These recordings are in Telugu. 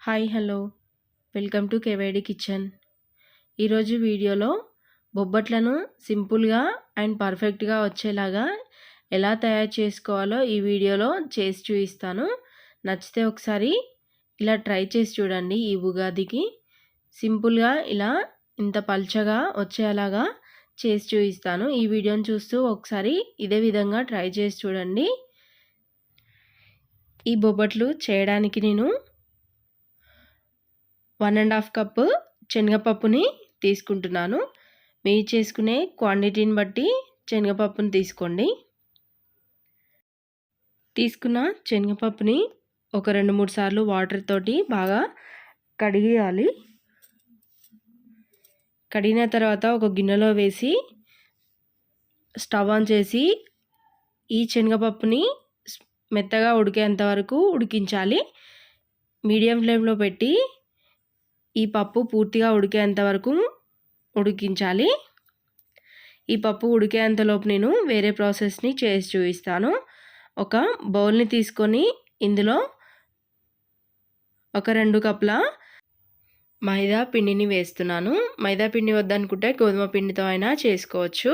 Hi hello. Welcome to KYD kitchen. ఈరోజు వీడియోలో బొబ్బట్లను సింపుల్గా అండ్ పర్ఫెక్ట్గా వచ్చేలాగా ఎలా తయారు చేసుకోవాలో ఈ వీడియోలో చేసి చూపిస్తాను. నచ్చితే ఒకసారి ఇలా ట్రై చేసి చూడండి ఈ ఉగాదికి. సింపుల్గా ఇలా ఇంత పల్చగా వచ్చేలాగా చేసి చూపిస్తాను. ఈ వీడియోని చూస్తూ ఒకసారి ఇదే విధంగా ట్రై చేసి చూడండి. ఈ బొబ్బట్లు చేయడానికి నేను వన్ అండ్ హాఫ్ కప్పు శనగపప్పుని తీసుకుంటున్నాను. మీరు చేసుకునే క్వాంటిటీని బట్టి శనగపప్పుని తీసుకోండి. తీసుకున్న శనగపప్పుని ఒక రెండు మూడు సార్లు వాటర్ తోటి బాగా కడిగేయాలి. కడిగిన తర్వాత ఒక గిన్నెలో వేసి స్టవ్ ఆన్ చేసి ఈ శనగపప్పుని మెత్తగా ఉడికేంత వరకు ఉడికించాలి. మీడియం ఫ్లేమ్లో పెట్టి ఈ పప్పు పూర్తిగా ఉడికేంత వరకు ఉడికించాలి. ఈ పప్పు ఉడికేంతలోపు నేను వేరే ప్రాసెస్ని చేసి చూపిస్తాను. ఒక బౌల్ని తీసుకొని ఇందులో ఒక రెండు కప్ల మైదా పిండిని వేస్తున్నాను. మైదా పిండి వద్దనుకుంటే గోధుమ పిండితో అయినా చేసుకోవచ్చు.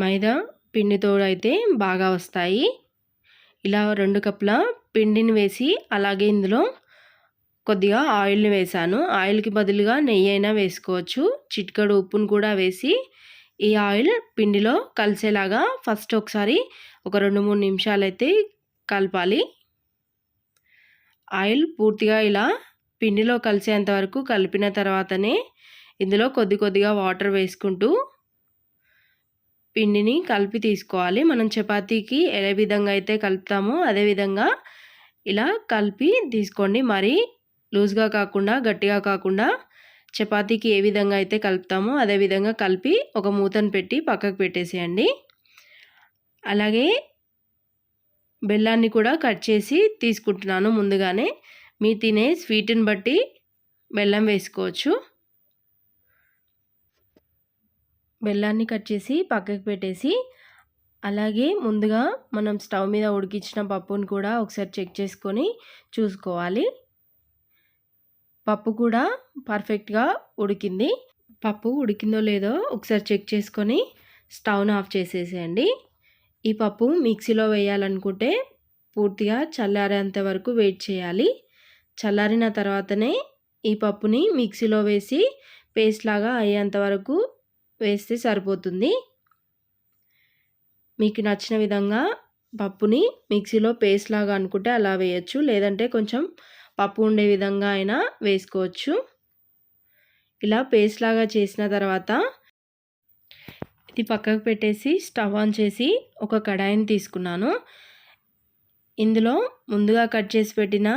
మైదా పిండితో అయితే బాగా వస్తాయి. ఇలా రెండు కప్ల పిండిని వేసి అలాగే ఇందులో కొద్దిగా ఆయిల్ని వేసాను ఆయిల్కి బదులుగా నెయ్యి అయినా వేసుకోవచ్చు. చిట్కడు ఉప్పును కూడా వేసి ఈ ఆయిల్ పిండిలో కలిసేలాగా ఫస్ట్ ఒకసారి ఒక రెండు మూడు నిమిషాలు అయితే కలపాలి. ఆయిల్ పూర్తిగా ఇలా పిండిలో కలిసేంత వరకు కలిపిన తర్వాతనే ఇందులో కొద్ది కొద్దిగా వాటర్ వేసుకుంటూ పిండిని కలిపి తీసుకోవాలి. మనం చపాతీకి ఏ విధంగా అయితే కలుపుతామో అదేవిధంగా ఇలా కలిపి తీసుకోండి. మరి లూజ్గా కాకుండా గట్టిగా కాకుండా చపాతీకి ఏ విధంగా అయితే కలుపుతామో అదే విధంగా కలిపి ఒక మూతను పెట్టి పక్కకు పెట్టేసేయండి. అలాగే బెల్లాన్ని కూడా కట్ చేసి తీసుకుంటున్నాను ముందుగానే. మీ తినే స్వీట్ని బట్టి బెల్లం వేసుకోవచ్చు. బెల్లాన్ని కట్ చేసి పక్కకు పెట్టేసి అలాగే ముందుగా మనం స్టవ్ మీద ఉడికించిన పప్పును కూడా ఒకసారి చెక్ చేసుకొని చూసుకోవాలి. పప్పు కూడా పర్ఫెక్ట్గా ఉడికింది. పప్పు ఉడికిందో లేదో ఒకసారి చెక్ చేసుకొని స్టవ్ను ఆఫ్ చేసేసేయండి. ఈ పప్పు మిక్సీలో వేయాలనుకుంటే పూర్తిగా చల్లారేంత వరకు వెయిట్ చేయాలి. చల్లారిన తర్వాతనే ఈ పప్పుని మిక్సీలో వేసి పేస్ట్ లాగా అయ్యేంత వరకు వేస్తే సరిపోతుంది. మీకు నచ్చిన విధంగా పప్పుని మిక్సీలో పేస్ట్ లాగా అనుకుంటే అలా వేయచ్చు. లేదంటే కొంచెం పప్పు ఉండే విధంగా అయినా వేసుకోవచ్చు. ఇలా పేస్ట్ లాగా చేసిన తర్వాత ఇది పక్కకు పెట్టేసి స్టవ్ ఆన్ చేసి ఒక కడాయిని తీసుకున్నాను. ఇందులో ముందుగా కట్ చేసి పెట్టిన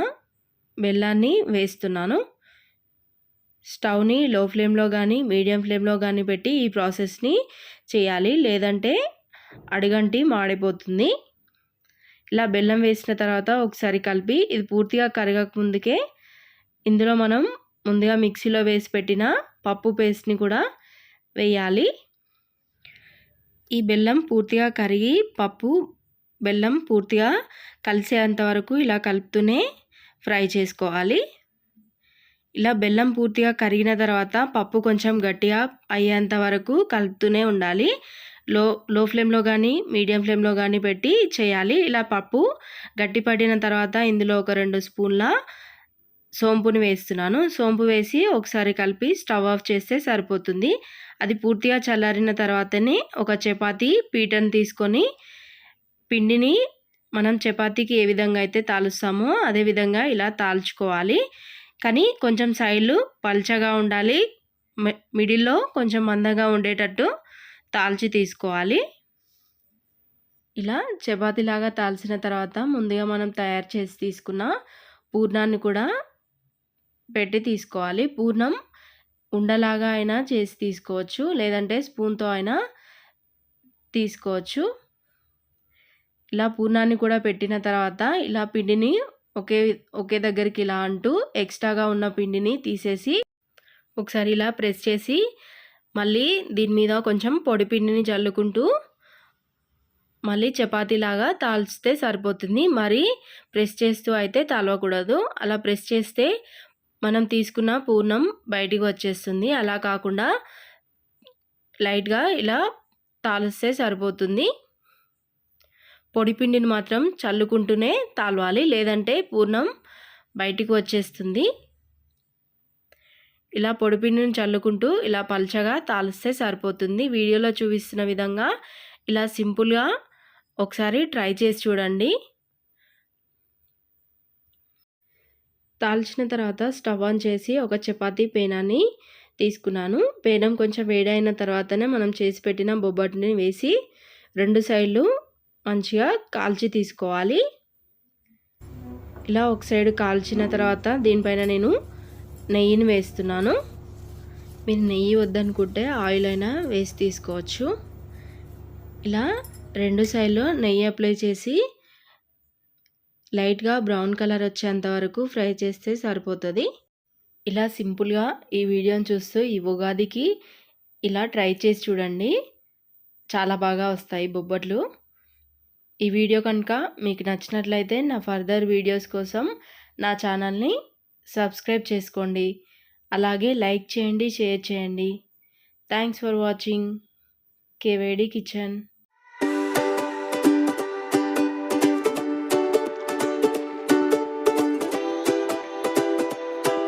బెల్లాన్ని వేస్తున్నాను. స్టవ్ని లో ఫ్లేమ్లో కానీ మీడియం ఫ్లేమ్లో కానీ పెట్టి ఈ ప్రాసెస్ని చేయాలి. లేదంటే అడుగంటి మాడిపోతుంది. ఇలా బెల్లం వేసిన తర్వాత ఒకసారి కలిపి ఇది పూర్తిగా కరగక ముందుకే ఇందులో మనం ముందుగా మిక్సీలో వేసి పెట్టిన పప్పు పేస్ట్ని కూడా వేయాలి. ఈ బెల్లం పూర్తిగా కరిగి పప్పు బెల్లం పూర్తిగా కలిసేంత వరకు ఇలా కలుపుతూనే ఫ్రై చేసుకోవాలి. ఇలా బెల్లం పూర్తిగా కరిగిన తర్వాత పప్పు కొంచెం గట్టిగా అయ్యేంత వరకు కలుపుతూనే ఉండాలి. లో లో ఫ్లేమ్లో కానీ మీడియం ఫ్లేమ్లో కానీ పెట్టి చేయాలి. ఇలా పప్పు గట్టి పడిన తర్వాత ఇందులో ఒక రెండు స్పూన్ల సోంపుని వేస్తున్నాను. సోంపు వేసి ఒకసారి కలిపి స్టవ్ ఆఫ్ చేస్తే సరిపోతుంది. అది పూర్తిగా చల్లారిన తర్వాతనే ఒక చపాతీ పీటను తీసుకొని పిండిని మనం చపాతీకి ఏ విధంగా అయితే తాలుస్తామో అదే విధంగా ఇలా తాల్చుకోవాలి. కానీ కొంచెం సైడ్లు పల్చగా ఉండాలి. మిడిల్లో కొంచెం మందంగా ఉండేటట్టు తాల్చి తీసుకోవాలి. ఇలా చపాతీలాగా తాల్చిన తర్వాత ముందుగా మనం తయారు చేసి తీసుకున్న పూర్ణాన్ని కూడా పెట్టి తీసుకోవాలి. పూర్ణం ఉండలాగా అయినా చేసి తీసుకోవచ్చు లేదంటే స్పూన్తో అయినా తీసుకోవచ్చు. ఇలా పూర్ణాన్ని కూడా పెట్టిన తర్వాత ఇలా పిండిని ఒకే ఒకే దగ్గరికి ఇలా అంటూ ఎక్స్ట్రాగా ఉన్న పిండిని తీసేసి ఒకసారి ఇలా ప్రెస్ చేసి మళ్ళీ దీని మీద కొంచెం పొడిపిండిని చల్లుకుంటూ మళ్ళీ చపాతీలాగా తాల్చితే సరిపోతుంది. మరి ప్రెస్ చేస్తూ అయితే తాలవకూడదు అలా ప్రెస్ చేస్తే మనం తీసుకున్న పూర్ణం బయటికి వచ్చేస్తుంది. అలా కాకుండా లైట్గా ఇలా తాలిస్తే సరిపోతుంది. పొడిపిండిని మాత్రం చల్లుకుంటూనే తాలవాలి. లేదంటే పూర్ణం బయటికి వచ్చేస్తుంది. ఇలా పొడిపిండిని చల్లుకుంటూ ఇలా పల్చగా తాలిస్తే సరిపోతుంది. వీడియోలో చూపిస్తున్న విధంగా ఇలా సింపుల్గా ఒకసారి ట్రై చేసి చూడండి. తాల్చిన తర్వాత స్టవ్ ఆన్ చేసి ఒక చపాతీ పేనాన్ని తీసుకున్నాను. పేనం కొంచెం వేడైన తర్వాతనే మనం చేసి పెట్టిన బొబ్బటిని వేసి రెండు సైడ్లు మంచిగా కాల్చి తీసుకోవాలి. ఇలా ఒక సైడ్ కాల్చిన తర్వాత దీనిపైన నేను నెయ్యిని వేస్తున్నాను. మీరు నెయ్యి వద్దనుకుంటే ఆయిల్ అయినా వేసి తీసుకోవచ్చు. ఇలా రెండు సైడ్లో నెయ్యి అప్లై చేసి లైట్గా బ్రౌన్ కలర్ వచ్చేంత వరకు ఫ్రై చేస్తే సరిపోతుంది. ఇలా సింపుల్గా ఈ వీడియోని చూస్తూ ఈ ఉగాదికి ఇలా ట్రై చేసి చూడండి. చాలా బాగా వస్తాయి బొబ్బట్లు. ఈ వీడియో కనుక మీకు నచ్చినట్లయితే నా ఫర్దర్ వీడియోస్ కోసం నా ఛానల్ని సబ్స్క్రైబ్ చేసుకోండి. అలాగే లైక్ చేయండి షేర్ చేయండి. Thanks for watching. KYD kitchen.